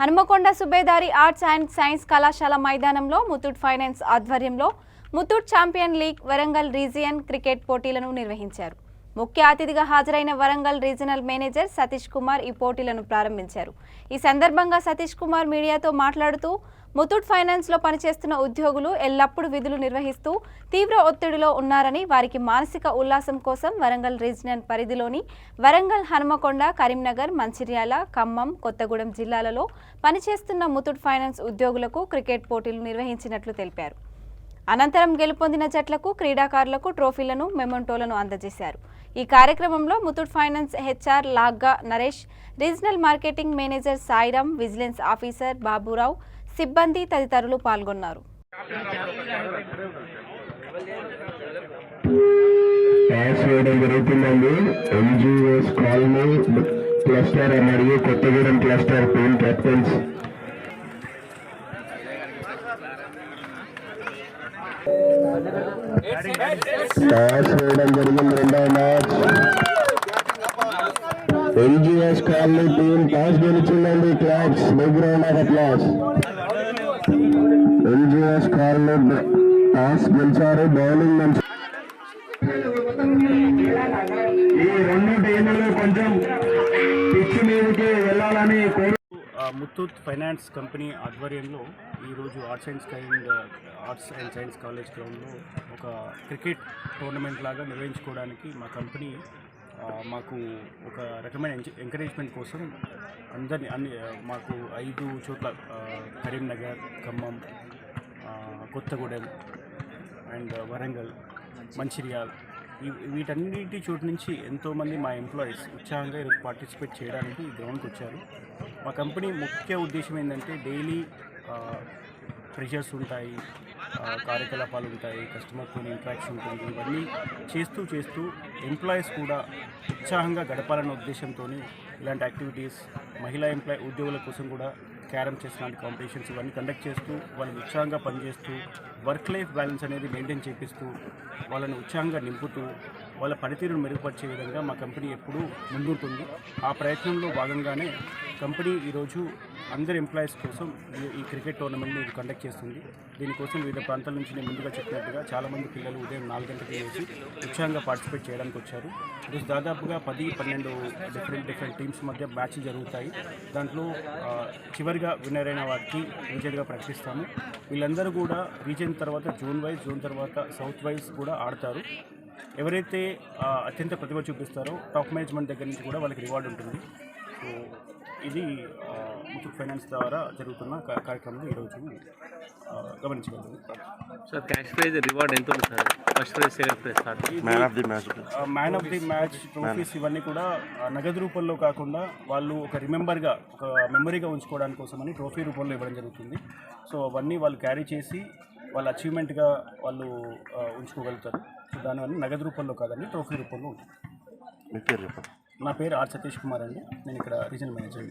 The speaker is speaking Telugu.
Hanumakonda Subedari arts and science కళాశాల మైదానంలో ముతూట్ ఫైనాన్స్ ఆధ్వర్యంలో Muthoot champion league Warangal region cricket పోటీలను నిర్వహించారు. ముఖ్య అతిథిగా హాజరైన వరంగల్ రీజనల్ మేనేజర్ సతీష్ కుమార్ ఈ పోటీలను ప్రారంభించారు. ఈ సందర్భంగా సతీష్ కుమార్ మీడియాతో మాట్లాడుతూ ముతూట్ ఫైనాన్స్లో పనిచేస్తున్న ఉద్యోగులు ఎల్లప్పుడూ విధులు నిర్వహిస్తూ తీవ్ర ఒత్తిడిలో ఉన్నారని వారికి మానసిక ఉల్లాసం కోసం వరంగల్ రీజియన్ పరిధిలోని వరంగల్ హనుమకొండ కరీంనగర్ మంచిర్యాల ఖమ్మం కొత్తగూడెం జిల్లాలలో పనిచేస్తున్న ముతూట్ ఫైనాన్స్ ఉద్యోగులకు క్రికెట్ పోటీలు నిర్వహించినట్లు తెలిపారు. అనంతరం గెలుపొందిన జట్లకు క్రీడాకారులకు ట్రోఫీలను మెమొంటోలను అందజేశారు. ఈ కార్యక్రమంలో Muthoot finance HR లాగ్గా Naresh regional marketing manager Sairam vigilance officer Baburao సిబ్బంది తదితరులు పాల్గొన్నారు. పాస్ వేయడం జరుగుతుందండి ఎన్జిఓస్ కాలనీ క్లస్టర్ మరియు Kothagudem cluster team captains toss వేయడం జరిగింది రెండవ match NGOs colony team toss గెలిచిందండి claps big round of applause NGOs colony toss గెలిచారు. బౌలింగ్ మంచి ఈ రెండు టీములు కొంచెం పిచ్ మీదకి వెళ్ళాలని కోరు ముత్తూట్ ఫైనాన్స్ కంపెనీ ఆధ్వర్యంలో ఈరోజు arts and science arts and science college గ్రౌండ్లో ఒక క్రికెట్ టోర్నమెంట్ లాగా నిర్వహించుకోవడానికి మా కంపెనీ మాకు ఒక రకమైన ఎంకరేజ్మెంట్ కోసం అందరినీ అన్ని మాకు ఐదు చోట్ల కరీంనగర్ ఖమ్మం కొత్తగూడెం అండ్ వరంగల్ మంచిర్యాల్. వీటన్నిటి చోటు నుంచి ఎంతోమంది మా ఎంప్లాయీస్ ఉత్సాహంగా ఈరోజు పార్టిసిపేట్ చేయడానికి ఈ గ్రౌండ్కి వచ్చారు. మా కంపెనీ ముఖ్య ఉద్దేశం ఏంటంటే డైలీ ప్రెషర్స్ ఉంటాయి కార్యకలాపాలు ఉంటాయి కస్టమర్తో ఇంట్రాక్షన్ ఉంటుంది ఇవన్నీ చేస్తూ చేస్తూ ఎంప్లాయీస్ కూడా ఉత్సాహంగా గడపాలన్న ఉద్దేశంతో ఇలాంటి యాక్టివిటీస్ మహిళా ఎంప్లాయ్ ఉద్యోగుల కోసం కూడా క్యారమ్ చెస్ లాంటి కాంపిటీషన్స్ ఇవన్నీ కండక్ట్ చేస్తూ వాళ్ళని ఉత్సాహంగా పనిచేస్తూ వర్క్ లైఫ్ బ్యాలెన్స్ అనేది మెయింటైన్ చేపిస్తూ వాళ్ళని ఉత్సాహంగా నింపుతూ వాళ్ళ పనితీరును మెరుగుపరిచే విధంగా మా కంపెనీ ఎప్పుడూ ముందుంటుంది. ఆ ప్రయత్నంలో భాగంగానే కంపెనీ ఈరోజు అందరి ఎంప్లాయీస్ కోసం ఈ- క్రికెట్ టోర్నమెంట్ని ఇది కండక్ట్ చేస్తుంది. దీనికోసం వివిధ ప్రాంతాల నుంచి నేను ముందుగా చెప్పినట్టుగా చాలామంది పిల్లలు ఉదయం నాలుగు గంటలకు వేసి ఉత్సాహంగా పార్టిసిపేట్ చేయడానికి వచ్చారు. ఈరోజు దాదాపుగా పది పన్నెండు డిఫరెంట్ డిఫరెంట్ టీమ్స్ మధ్య మ్యాచ్లు జరుగుతాయి. దాంట్లో చివరిగా విన్నర్ అయిన వారికి విజేతగా ప్రకటిస్తాము. వీళ్ళందరూ కూడా రీజియన్ తర్వాత జోన్ వైజ్ జోన్ తర్వాత సౌత్ వైజ్ కూడా ఆడతారు. ఎవరైతే అత్యంత ప్రతిభ చూపిస్తారో టాప్ మేనేజ్మెంట్ దగ్గర నుంచి కూడా వాళ్ళకి రివార్డు ఉంటుంది. సో ఇది ముత్తూట్ ఫైనాన్స్ ద్వారా జరుగుతున్న కా- కార్యక్రమం ఈరోజు గమనించగలరు సార్ క్యాష్ ప్రైజ్ రివార్డ్ ఎంత ఉంది sir first prize second prize third man of the match man of the match trophies ఇవన్నీ కూడా నగదు రూపంలో కాకుండా వాళ్ళు ఒక రిమెంబర్గా ఒక మెమరీగా ఉంచుకోవడానికి కోసమని ట్రోఫీ రూపంలో ఇవ్వడం జరుగుతుంది. సో అవన్నీ వాళ్ళు క్యారీ చేసి వాళ్ళ అచీవ్మెంట్గా వాళ్ళు ఉంచుకోగలుగుతారు. సో దానివల్ల నగదు రూపంలో కాదండి ట్రోఫీ రూపంలో ఉంటుంది. మీ పేరు చెప్పండి. నా పేరు ఆర్ సతీష్ కుమార్ అండి. నేను ఇక్కడ రీజనల్ మేనేజర్